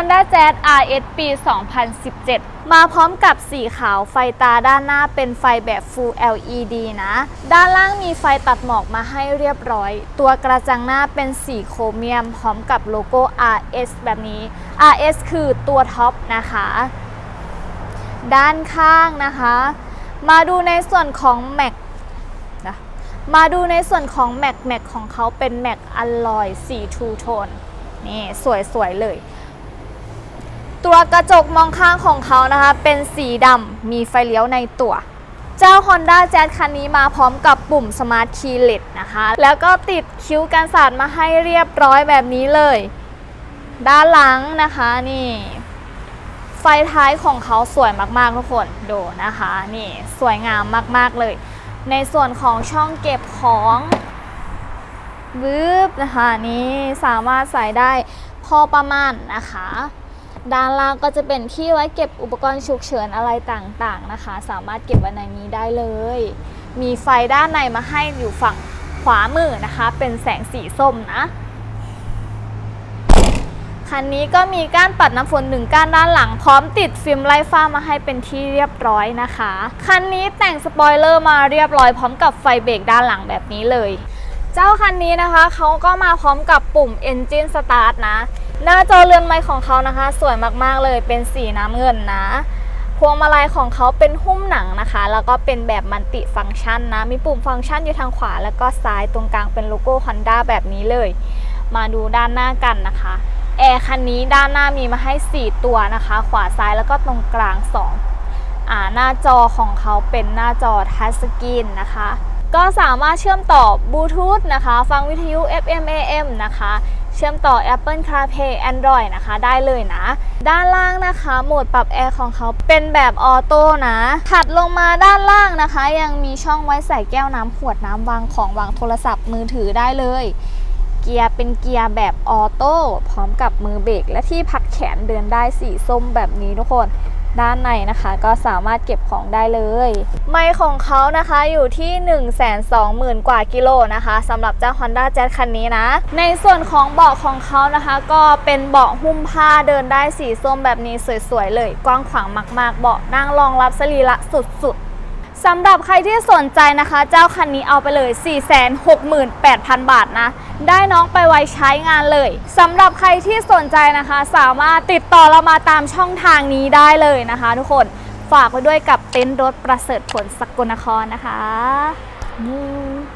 Honda Jazz RS ปี 2017 มาพร้อมกับสีขาวไฟตาด้านหน้าเป็นไฟแบบ Full LED นะ ด้านล่างมีไฟตัดหมอกมาให้เรียบร้อย ตัวกระจังหน้าเป็นสีโครเมียม พร้อมกับโลโก้ RS แบบนี้ RS คือตัวท็อปนะคะ ด้านข้างนะคะ มาดูในส่วนของ Mac นะมาดูในส่วนของ Mac Mac ของเขาเป็น Mac Alloy สีทูโทนนี่ สวยๆเลย ตัวกระจกมองข้างของเขานะคะ เป็นสีดำมีไฟเลี้ยวในตัว เจ้า Honda Jazz คันนี้มาพร้อมกับปุ่ม Smart Key LED นะคะ แล้วก็ติดคิ้วกันสาดมาให้เรียบร้อยแบบนี้เลย ด้านหลังนะคะนี่ ไฟท้ายของเขาสวยมากๆทุกคนดูนะคะ นี่สวยงามมากๆเลย ในส่วนของช่องเก็บของวืบนะคะนี่สามารถใส่ได้พอประมาณนะคะ ด้านล่างก็จะเป็นที่ไว้เก็บอุปกรณ์ฉุกเฉินอะไรต่างๆนะคะ สามารถเก็บไว้ในนี้ได้เลย มีไฟด้านในมาให้อยู่ฝั่งขวามือนะคะ เป็นแสงสีส้มนะคันนี้ก็มีก้านปัดน้ำฝนหนึ่งก้านด้านหลังพร้อมติดฟิล์มไล่ฟ้ามาให้เป็นที่เรียบร้อยนะคะ คันนี้แต่งสปอยเลอร์มาเรียบร้อยพร้อมกับไฟเบรกด้านหลังแบบนี้เลย เจ้าคันนี้นะคะเขาก็มาพร้อมกับปุ่ม Engine Start นะ หน้าจอเรือนไม้ของเขานะคะ สวยมากๆเลยเป็นสีน้ำเงินนะ พวงมาลัยของเขาเป็นหุ้มหนังนะคะ แล้วก็เป็นแบบมัลติฟังก์ชันนะ มีปุ่มฟังก์ชันอยู่ทางขวา แล้วก็ซ้ายตรงกลางเป็นโลโก้ Honda แบบนี้เลย มาดูด้านหน้ากันนะคะแอร์คันนี้ด้านหน้ามีมาให้ 4 ตัวนะคะ ขวาซ้ายแล้วก็ตรงกลาง 2 อ่าหน้าจอของเขาเป็นหน้าจอทัชสกรีนนะคะ ก็สามารถเชื่อมต่อบลูทูธนะคะ ฟังวิทยุ FM AM นะคะ เชื่อมต่อ Apple CarPlay Android นะคะได้เลยนะ ด้านล่างนะคะ โหมดปรับแอร์ของเขาเป็นแบบออโต้นะ ถัดลงมาด้านล่างนะคะ ยังมีช่องไว้ใส่แก้วน้ำขวดน้ำวางของวางโทรศัพท์มือถือได้เลย เกียร์เป็นเกียร์แบบออโต้พร้อมกับมือเบรกและที่พักแขนเดินได้สีส้มแบบนี้ทุกคน ด้านในนะคะก็สามารถเก็บของได้เลย ไมค์ของเขานะคะอยู่ที่ 1 2 0 0 0 0 กว่ากิโลนะคะสำหรับเจ้า Honda Jazz คันนี้นะ ในส่วนของเบาะของเขานะคะ ก็เป็นเบาะหุ้มผ้าเดินได้สีส้มแบบนี้สวยๆเลย กว้างขวางมาก ๆ เบาะนั่งรองรับสรีระสุดๆ สำหรับใครที่สนใจนะคะ เจ้าคันนี้เอาไปเลย 468,000 บาทนะ ได้น้องไปไว้ใช้งานเลยสำหรับใครที่สนใจนะคะ สามารถติดต่อเรามาตามช่องทางนี้ได้เลยนะคะ ทุกคนฝากไว้ด้วยกับเต็นท์รถประเสริฐผลสกลนครนะคะ